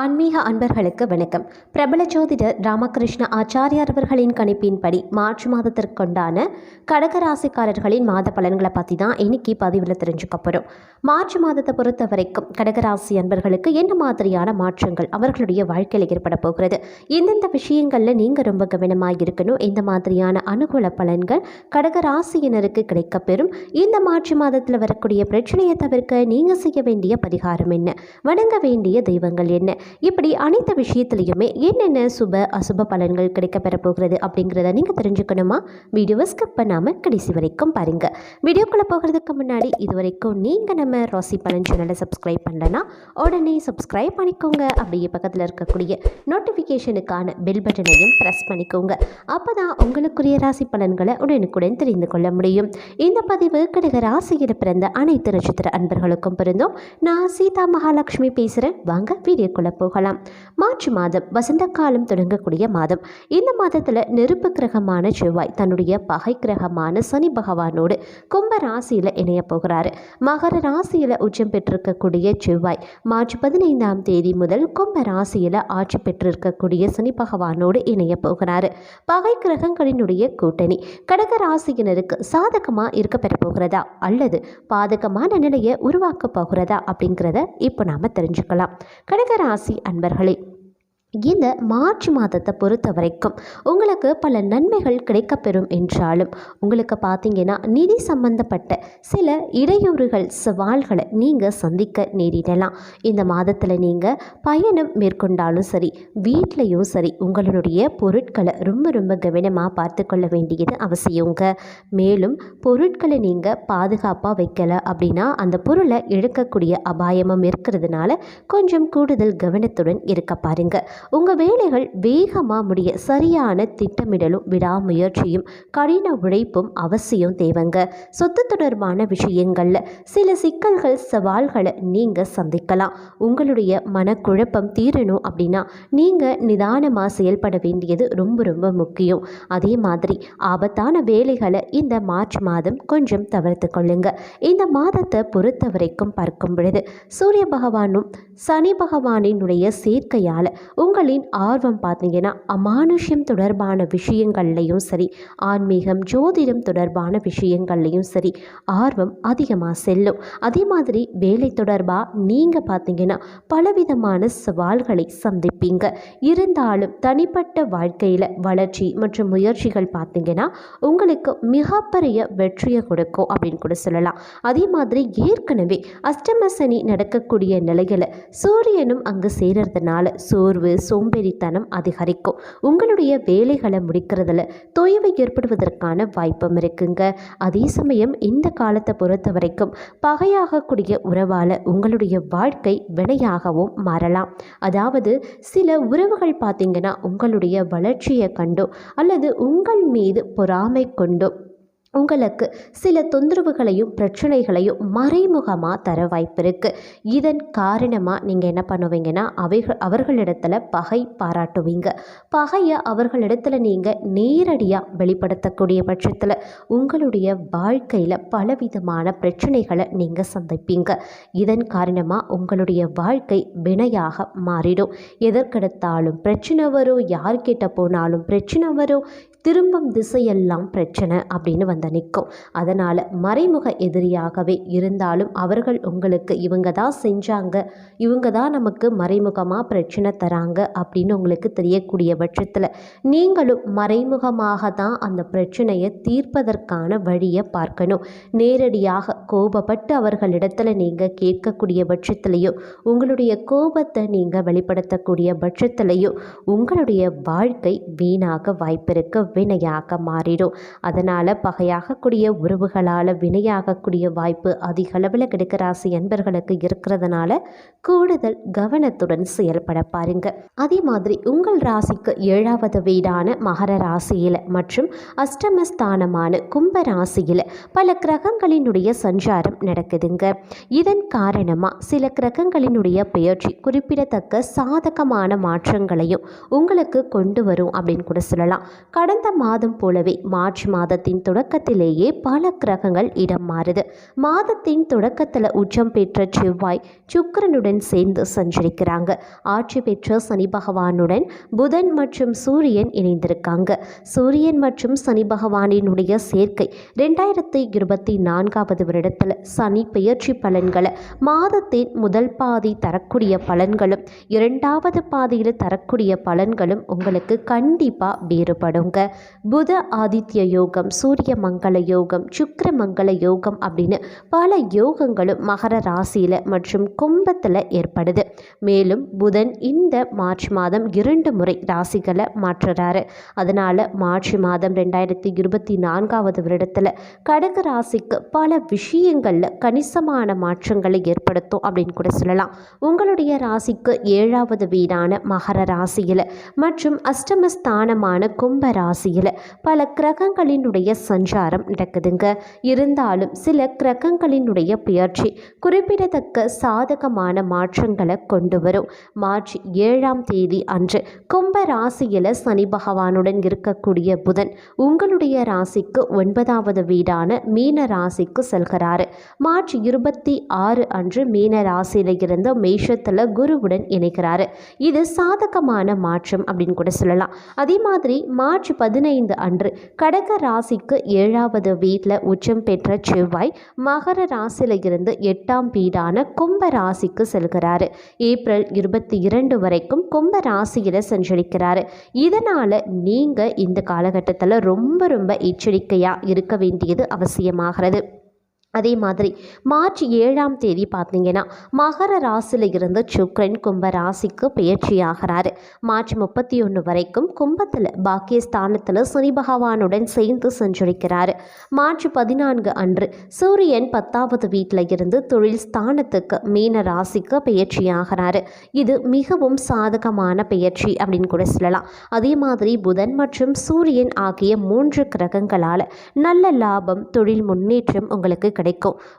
ஆன்மீக அன்பர்களுக்கு வணக்கம். பிரபல ஜோதிடர் ராமகிருஷ்ண ஆச்சாரியார் அவர்களின் கணிப்பின்படி மார்ச் மாதத்திற்குண்டான கடகராசிக்காரர்களின் மாத பலன்களை பற்றி தான் இன்னைக்கு பதிவில் தெரிஞ்சுக்க போகிறோம் மார்ச் மாதத்தை பொறுத்த வரைக்கும் கடகராசி அன்பர்களுக்கு என்ன மாதிரியான மாற்றங்கள் அவர்களுடைய வாழ்க்கையில் ஏற்பட போகிறது? எந்தெந்த விஷயங்களில் நீங்கள் ரொம்ப கவனமாக இருக்கணும்? இந்த மாதிரியான அனுகூல பலன்கள் கடகராசியினருக்கு கிடைக்கப்பெறும் இந்த மார்ச் மாதத்தில் வரக்கூடிய பிரச்சனையை தவிர்க்க நீங்கள் செய்ய வேண்டிய பரிகாரம் என்ன? வணங்க வேண்டிய தெய்வங்கள் என்ன? இப்படி அனைத்து விஷயத்துலையுமே என்னென்ன சுப அசுப பலன்கள் கிடைக்கப்பெற போகிறது அப்படிங்கிறத நீங்கள் தெரிஞ்சுக்கணுமா? வீடியோவை ஸ்கிப் பண்ணாமல் கடைசி வரைக்கும் பாருங்கள் வீடியோக்குள்ளே போகிறதுக்கு முன்னாடி இது வரைக்கும் நீங்கள் நம்ம ராசி பலன் சேனலை சப்ஸ்கிரைப் பண்ணலன்னா உடனே சப்ஸ்கிரைப் பண்ணிக்கோங்க. அப்படியே பக்கத்தில் இருக்கக்கூடிய நோட்டிஃபிகேஷனுக்கான பெல் பட்டனையும் ப்ரெஸ் பண்ணிக்கோங்க. அப்போ தான் உங்களுக்குரிய ராசி பலன்களை உடனுக்குடன் தெரிந்து கொள்ள முடியும். இந்த பதிவு கடக ராசியில் பிறந்த அனைத்து நட்சத்திர அன்பர்களுக்கும் பிறந்தும் நான் சீதா மகாலட்சுமி பேசுகிறேன் வாங்க வீடியோக்குள்ளே போகலாம். மார்ச் மாதம் வசந்த காலம் தொடங்கக்கூடிய மாதம். இந்த மாதத்தில் நெருப்பு கிரகமான செவ்வாய் தன்னுடைய பகை கிரகமான சனி பகவானோடு கும்ப ராசியில் இணைய போகிறாரு. மகர ராசியில் உச்சம் பெற்றிருக்கக்கூடிய செவ்வாய் மார்ச் பதினைந்தாம் தேதி முதல் கும்ப ராசியில் ஆட்சி பெற்றிருக்கக்கூடிய சனி பகவானோடு இணைய போகிறாரு. பகை கிரகங்களினுடைய கூட்டணி கடக ராசியினருக்கு சாதகமாக இருக்கப்பெற போகிறதா? அல்லது பாதகமான நிலையை உருவாக்க போகிறதா? அப்படிங்கிறத இப்போ நாம் தெரிஞ்சுக்கலாம். கடக ராசி கடகராசி அன்பர்களே. இந்த மார்ச் மாதத்தை பொறுத்த வரைக்கும் உங்களுக்கு பல நன்மைகள் கிடைக்கப்பெறும் என்றாலும் உங்களுக்கு பார்த்தீங்கன்னா நிதி சம்பந்தப்பட்ட சில இடையூறுகள் சவால்களை நீங்கள் சந்திக்க நேரிடலாம். இந்த மாதத்தில் நீங்கள் பயணம் மேற்கொண்டாலும் சரி வீட்லேயும் சரி உங்களுடைய பொருட்களை ரொம்ப ரொம்ப கவனமாக பார்த்து கொள்ள வேண்டியது அவசியங்க மேலும் பொருட்களை நீங்கள் பாதுகாப்பாக வைக்கல அப்படின்னா அந்த பொருளை இழக்கக்கூடிய அபாயமும் இருக்கிறதுனால கொஞ்சம் கூடுதல் கவனத்துடன் இருக்க பாருங்கள் உங்கள் வேலைகள் வேகமாக முடிய சரியான திட்டமிடலும் விடாமுயற்சியும் கடின உழைப்பும் அவசியம் தேவைங்க. சொத்து தொடர்பான விஷயங்களில் சில சிக்கல்கள் சவால்களை நீங்கள் சந்திக்கலாம். உங்களுடைய மனக்குழப்பம் தீரணும் அப்படின்னா நீங்கள் நிதானமாக செயல்பட வேண்டியது ரொம்ப ரொம்ப முக்கியம். அதே மாதிரி ஆபத்தான வேலைகளை இந்த மார்ச் மாதம் கொஞ்சம் தவிர்த்து கொள்ளுங்க. இந்த மாதத்தை பொறுத்த வரைக்கும் பார்க்கும் பொழுது சூரிய பகவானும் சனி பகவானினுடைய சேர்க்கையால் உங்களின் ஆர்வம் பார்த்தீங்கன்னா அமானுஷ்யம் தொடர்பான விஷயங்கள்லையும் சரி ஆன்மீகம் ஜோதிடம் தொடர்பான விஷயங்கள்லையும் சரி ஆர்வம் அதிகமாக செல்லும். அதே மாதிரி வேலை தொடர்பாக நீங்கள் பார்த்தீங்கன்னா பலவிதமான சவால்களை சந்திப்பீங்க. இருந்தாலும் தனிப்பட்ட வாழ்க்கையில் வளர்ச்சி மற்றும் முயற்சிகள் பார்த்தீங்கன்னா உங்களுக்கு மிகப்பெரிய வெற்றியை கொடுக்கும் அப்படின்னு கூட சொல்லலாம். அதே மாதிரி ஏற்கனவே அஷ்டமசனி நடக்கக்கூடிய நிலைகளை சூரியனும் அங்கு சேர்றதுனால சோர்வு சோம்பேறித்தனம் அதிகரிக்கும். உங்களுடைய வேலைகளை முடிக்கிறதுல தொய்வு ஏற்படுவதற்கான வாய்ப்பும் இருக்குங்க. அதே சமயம் இந்த காலத்தை பொறுத்த வரைக்கும் பகையாகக்கூடிய உறவால் உங்களுடைய வாழ்க்கை வினையாகவும் மாறலாம். அதாவது சில உறவுகள் பார்த்தீங்கன்னா உங்களுடைய வளர்ச்சியை கண்டோ அல்லது உங்கள் மீது பொறாமை கொண்டோ உங்களுக்கு சில தொந்தரவுகளையும் பிரச்சனைகளையும் மறைமுகமாக தர வாய்ப்பு இருக்குது இதன் காரணமாக நீங்கள் என்ன பண்ணுவீங்கன்னா அவைகள் அவர்களிடத்தில் பகை பாராட்டுவீங்க. பகையை அவர்களிடத்தில் நீங்கள் நேரடியாக வெளிப்படுத்தக்கூடிய பட்சத்தில் உங்களுடைய வாழ்க்கையில் பலவிதமான பிரச்சனைகளை நீங்கள் சந்திப்பீங்க. இதன் காரணமாக உங்களுடைய வாழ்க்கை வினையாக மாறிடும். எதற்கெடுத்தாலும் பிரச்சனை வரும் யார்கிட்ட போனாலும் பிரச்சனை வரும் திரும்பும் திசையெல்லாம் பிரச்சனை அப்படின்னு வந்து நிற்கும். அதனால் மறைமுக எதிரியாகவே இருந்தாலும் அவர்கள் உங்களுக்கு இவங்க தான் செஞ்சாங்க இவங்க தான் நமக்கு மறைமுகமாக பிரச்சனை தராங்க அப்படின்னு உங்களுக்கு தெரியக்கூடிய பட்சத்தில் நீங்களும் மறைமுகமாக தான் அந்த பிரச்சனையை தீர்ப்பதற்கான வழியை பார்க்கணும். நேரடியாக கோபப்பட்டு அவர்களிடத்தில் நீங்கள் கேட்கக்கூடிய பட்சத்திலையோ உங்களுடைய கோபத்தை நீங்கள் வெளிப்படுத்தக்கூடிய பட்சத்திலையோ உங்களுடைய வாழ்க்கை வீணாக வாய்ப்பிருக்கு வினையாக மாறிடும் அதனால் பகையாகக்கூடிய உறவுகளால் வினையாகக்கூடிய வாய்ப்பு அதிக அளவில் கிடைக்க ராசி என்பர்களுக்கு இருக்கிறதுனால கூடுதல் கவனத்துடன் செயல்பட பாருங்க. அதே மாதிரி உங்கள் ராசிக்கு ஏழாவது வீடான மகர ராசியில் மற்றும் அஷ்டமஸ்தானமான கும்ப ராசியில் பல கிரகங்களினுடைய சஞ்சாரம் நடக்குதுங்க. இதன் காரணமாக சில கிரகங்களினுடைய பெயர்ச்சி குறிப்பிடத்தக்க சாதகமான மாற்றங்களையும் உங்களுக்கு கொண்டு வரும் அப்படின்னு கூட சொல்லலாம். கடந்த கடந்த மாதம் போலவே மார்ச் மாதத்தின் தொடக்கத்திலேயே பல கிரகங்கள் இடம் மாறுது. மாதத்தின் தொடக்கத்தில் உச்சம் பெற்ற செவ்வாய் சுக்கிரனுடன் சேர்ந்து சஞ்சரிக்கிறாங்க. ஆட்சி பெற்ற சனி பகவானுடன் புதன் மற்றும் சூரியன் இணைந்திருக்காங்க. சூரியன் மற்றும் சனி பகவானினுடைய சேர்க்கை ரெண்டாயிரத்தி இருபத்தி நான்காவது வருடத்தில் சனி பெயர்ச்சி பலன்களை மாதத்தின் முதல் பாதி தரக்கூடிய பலன்களும் இரண்டாவது பாதியில் தரக்கூடிய பலன்களும் உங்களுக்கு கண்டிப்பாக வேறுபடுங்க. புத ஆதித்ய யோகம் சூரிய மங்கள யோகம் சுக்கர மங்கள யோகம் அப்படின்னு பல யோகங்களும் மகர ராசியில் மற்றும் கும்பத்தில் ஏற்படுது. மேலும் புதன் இந்த மார்ச் மாதம் இரண்டு முறை ராசிகளை மாற்றுறாரு. அதனால் மார்ச் மாதம் ரெண்டாயிரத்தி இருபத்தி நான்காவது வருடத்தில் கடக ராசிக்கு பல விஷயங்களில் கணிசமான மாற்றங்களை ஏற்படுத்தும் அப்படின்னு கூட சொல்லலாம். உங்களுடைய ராசிக்கு ஏழாவது வீடான மகர ராசியில் மற்றும் அஷ்டமஸ்தானமான கும்ப ராசியில் பல கிரகங்களினுடைய சஞ்சாரம் நடக்குதுங்க. இருந்தாலும் சில கிரகங்களினுடைய பெயர்ச்சி குறிப்பிடத்தக்க சாதகமான மாற்றங்களை கொண்டு வரும். மார்ச் ஏழாம் தேதி அன்று கும்ப ராசியில் சனி பகவானுடன் இருக்கக்கூடிய புதன் உங்களுடைய ராசிக்கு ஒன்பதாவது வீடான மீன ராசிக்கு செல்கிறாரு. மார்ச் இருபத்தி ஆறு அன்று மீன ராசியில் இருந்து மேஷத்தில் குருவுடன் இணைகிறாரு. இது சாதகமான மாற்றம் அப்படின்னு கூட சொல்லலாம். அதே மாதிரி மார்ச் பதினைந்து அன்று கடக ராசிக்கு ஏழாவது வீட்டில் உச்சம் பெற்ற செவ்வாய் மகர ராசியிலிருந்து எட்டாம் வீடான கும்ப ராசிக்கு செல்கிறார். ஏப்ரல் இருபத்தி இரண்டு வரைக்கும் கும்ப ராசியில் சஞ்சரிக்கிறாரு இதனால் நீங்கள் இந்த காலகட்டத்தில் ரொம்ப ரொம்ப எச்சரிக்கையாக இருக்க வேண்டியது அவசியமாகிறது. அதே மாதிரி மார்ச் ஏழாம் தேதி பார்த்தீங்கன்னா மகர ராசியில் இருந்து சுக்ரன் கும்ப ராசிக்கு பயிற்சியாகிறாரு மார்ச் முப்பத்தி ஒன்று வரைக்கும் கும்பத்தில் பாக்கியஸ்தானத்தில் சனி பகவானுடன் சேர்ந்து சஞ்சரிக்கிறாரு. மார்ச் பதினான்கு அன்று சூரியன் பத்தாவது வீட்டில் இருந்து தொழில் ஸ்தானத்துக்கு மீன ராசிக்கு பயிற்சியாகிறாரு இது மிகவும் சாதகமான பயிற்சி அப்படின்னு கூட சொல்லலாம். அதே மாதிரி புதன் மற்றும் சூரியன் ஆகிய மூன்று கிரகங்களால் நல்ல லாபம் தொழில் முன்னேற்றம் உங்களுக்கு கிடைக்கும்.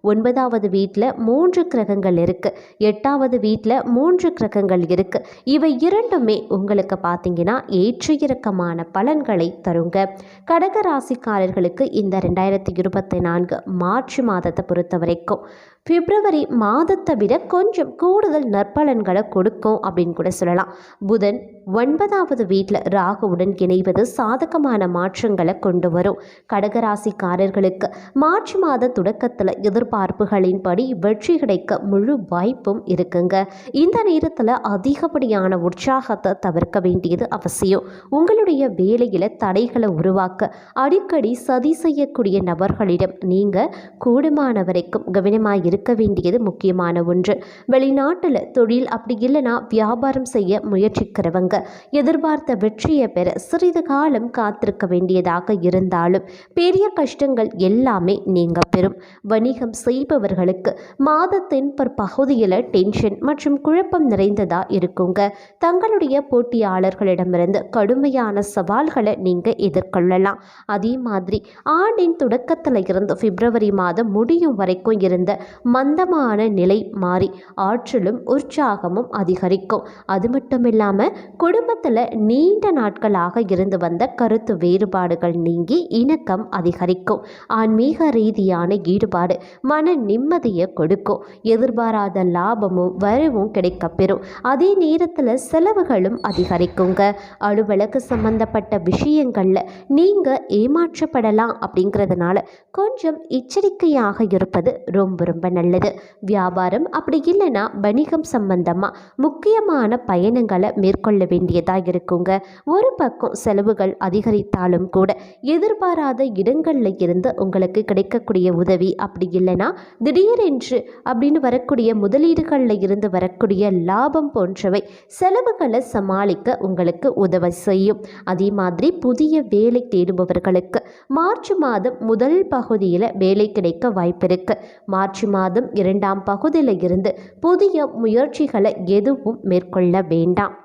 ஒன்பதாவது வீட்டில் மூன்று கிரகங்கள் இருக்குது எட்டாவது வீட்டில் மூன்று கிரகங்கள் இருக்குது இவை இரண்டுமே உங்களுக்கு பார்த்தீங்கன்னா ஏற்ற இறக்கமான பலன்களை தருங்க. கடக ராசிக்காரர்களுக்கு இந்த ரெண்டாயிரத்தி இருபத்தி நான்கு மார்ச் மாதத்தை பொறுத்த வரைக்கும் பிப்ரவரி மாதத்தை விட கொஞ்சம் கூடுதல் நற்பலன்களை கொடுக்கும் அப்படின்னு கூட சொல்லலாம். புதன் ஒன்பதாவது வீட்டில் ராகுவுடன் இணைவது சாதகமான மாற்றங்களை கொண்டு வரும். கடகராசிக்காரர்களுக்கு மார்ச் மாத தொடக்கத்தில் எதிர்பார்ப்புகளின்படி வெற்றி கிடைக்க முழு வாய்ப்பும் இருக்குங்க. இந்த நேரத்தில் அதிகப்படியான உற்சாகத்தை தவிர்க்க வேண்டியது அவசியம். உங்களுடைய வேலையில் தடைகளை உருவாக்க அடிக்கடி சதி செய்யக்கூடிய நபர்களிடம் நீங்கள் கூடுமான வரைக்கும் கவனமாக இருக்க வேண்டியது முக்கியமான ஒன்று. வெளிநாட்டில் தொழில் அப்படி இல்லைன்னா வியாபாரம் செய்ய முயற்சிக்கிறவங்க எதிர்பார்த்த வெற்றியை பெற சிறிது காலம் காத்திருக்க வேண்டியதாக இருந்தாலும் பெரிய கஷ்டங்கள் எல்லாமே நீங்க பெறும். வணிகம் செய்பவர்களுக்கு மாதத்தின் பகுதியில் டென்ஷன் மற்றும் குழப்பம் நிறைந்ததா இருக்குங்க. தங்களுடைய போட்டியாளர்களிடமிருந்து கடுமையான சவால்களை நீங்க எதிர்கொள்ளலாம். அதே மாதிரி ஆண்டின் தொடக்கத்தில் இருந்து பிப்ரவரி மாதம் முடியும் வரைக்கும் இருந்த மந்தமான நிலை மாறி ஆற்றலும் உற்சாகமும் அதிகரிக்கும். அது மட்டும் இல்லாமல் குடும்பத்தில் நீண்ட நாட்களாக இருந்து வந்த கருத்து வேறுபாடுகள் நீங்கி இணக்கம் அதிகரிக்கும். ஆன்மீக ரீதியான ஈடுபாடு மன நிம்மதியை கொடுக்கும். எதிர்பாராத லாபமும் வரவும் கிடைக்கப்பெறும். அதே நேரத்தில் செலவுகளும் அதிகரிக்குங்க. அலுவலக சம்பந்தப்பட்ட விஷயங்களில் நீங்கள் ஏமாற்றப்படலாம் அப்படிங்கிறதுனால கொஞ்சம் எச்சரிக்கையாக இருப்பது ரொம்ப ரொம்ப நல்லது. வியாபாரம் அப்படி இல்லைன்னா வணிகம் சம்பந்தமாக முக்கியமான பயணங்களை மேற்கொள்ள வேண்டியதாக இருக்குங்க. ஒரு பக்கம் செலவுகள் அதிகரித்தாலும் கூட எதிர்பாராத இடங்களில் இருந்து உங்களுக்கு கிடைக்கக்கூடிய உதவி அப்படி இல்லைன்னா திடீரென்று அப்படின்னு வரக்கூடிய முதலீடுகளில் இருந்து வரக்கூடிய லாபம் போன்றவை செலவுகளை சமாளிக்க உங்களுக்கு உதவி செய்யும். அதே மாதிரி புதிய வேலை தேடுபவர்களுக்கு மார்ச் மாதம் முதல் பகுதியில் வேலை கிடைக்க வாய்ப்பிருக்கு மார்ச் மாதம் இரண்டாம் பகுதியில் இருந்து புதிய முயற்சிகளை எதுவும் மேற்கொள்ள வேண்டாம்.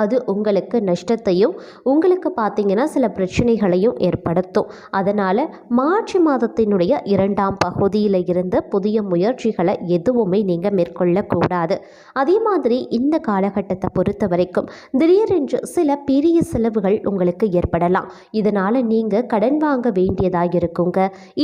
அது உங்களுக்கு நஷ்டத்தையும் உங்களுக்கு பார்த்தீங்கன்னா சில பிரச்சனைகளையும் ஏற்படுத்தும். அதனால் மார்ச் மாதத்தினுடைய இரண்டாம் பகுதியில் இருந்து புதிய முயற்சிகளை எதுவுமே நீங்கள் மேற்கொள்ளக்கூடாது. அதே மாதிரி இந்த காலகட்டத்தை பொறுத்த வரைக்கும் திடீரென்று சில பெரிய செலவுகள் உங்களுக்கு ஏற்படலாம். இதனால் நீங்கள் கடன் வாங்க வேண்டியதாக இருக்குங்க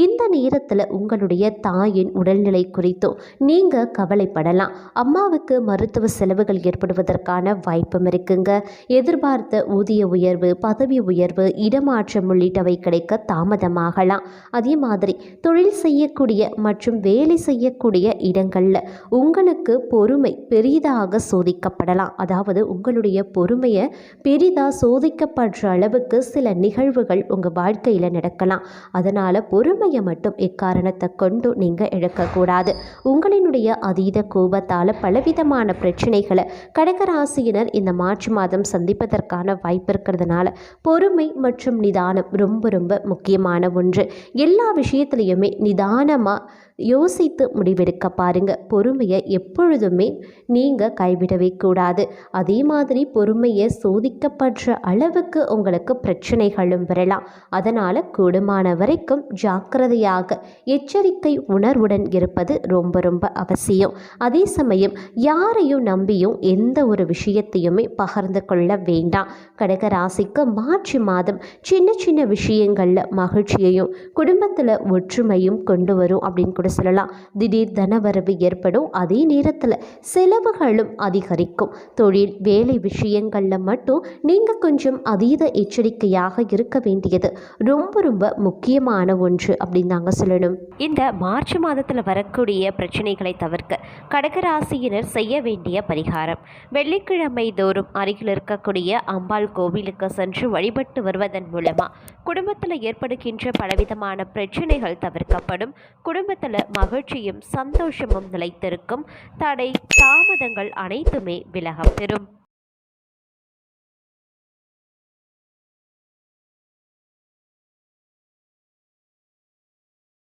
இந்த நேரத்தில் உங்களுடைய தாயின் உடல்நிலை குறித்தும் நீங்கள் கவலைப்படலாம். அம்மாவுக்கு மருத்துவ செலவுகள் ஏற்படுவதற்கான வாய்ப்பும் இருக்குங்க. எதிர்பார்த்த ஊதிய உயர்வு பதவி உயர்வு இடமாற்றம் உள்ளிட்டவை கிடைக்க தாமதமாகலாம். அதே மாதிரி தொழில் செய்யக்கூடிய மற்றும் வேலை செய்யக்கூடிய இடங்களில் உங்களுக்கு பொறுமை பெரிதாக சோதிக்கப்படலாம். அதாவது உங்களுடைய பொறுமையை பெரிதாக சோதிக்கப்படுற அளவுக்கு சில நிகழ்வுகள் உங்கள் வாழ்க்கையில் நடக்கலாம். அதனால் பொறுமையை மட்டும் எக்காரணத்தை கொண்டு நீங்கள் இழக்கக்கூடாது. உங்களினுடைய அதீத கோபத்தால் பலவிதமான பிரச்சனைகளை கடகராசியினர் இந்த மார்ச் மாதம் சந்திப்பதற்கான வாய்ப்பு இருக்கிறதுனால பொறுமை மற்றும் நிதானம் ரொம்ப ரொம்ப முக்கியமான ஒன்று. எல்லா விஷயத்துலையுமே நிதானமாக யோசித்து முடிவெடுக்க பாருங்க. பொறுமையை எப்பொழுதுமே நீங்கள் கைவிடவே கூடாது. அதே மாதிரி பொறுமையை சோதிக்கப்படுற அளவுக்கு உங்களுக்கு பிரச்சனைகளும் வரலாம். அதனால் கூடுமான வரைக்கும் ஜாக்கிரதையாக எச்சரிக்கை உணர்வுடன் இருப்பது ரொம்ப ரொம்ப அவசியம். அதே சமயம் யாரையும் நம்பியும் எந்த ஒரு விஷயத்தையுமே பகிர்ந்து கொள்ள வேண்டாம். கடகராசிக்கு மார்ச் மாதம் சின்ன சின்ன விஷயங்களில் மகிழ்ச்சியையும் குடும்பத்தில் ஒற்றுமையும் கொண்டு வரும் அப்படின்னு கூட சொல்லலாம் திடீர் தனவரவு ஏற்படும் அதே நேரத்தில் செலவுகளும் அதிகரிக்கும். தொழில் வேலை விஷயங்களில் மட்டும் நீங்கள் கொஞ்சம் அதீத எச்சரிக்கையாக இருக்க வேண்டியது. ரொம்ப ரொம்ப முக்கியமான ஒன்று அப்படின்னு நாங்கள் சொல்லணும். இந்த மார்ச் மாதத்தில் வரக்கூடிய பிரச்சனைகளை தவிர்க்க கடகராசியினர் செய்ய வேண்டிய பரிகாரம். வெள்ளிக்கிழமை தோறும் அருகில் இருக்கக்கூடிய அம்பாள் கோவிலுக்கு சென்று வழிபட்டு வருவதன் மூலமாக குடும்பத்தில் ஏற்படுகின்ற பலவிதமான பிரச்சனைகள் தவிர்க்கப்படும். குடும்பத்தில் மகிழ்ச்சியும் சந்தோஷமும் நிலைத்திருக்கும். தடை தாமதங்கள் அனைத்துமே விலகப் பெறும்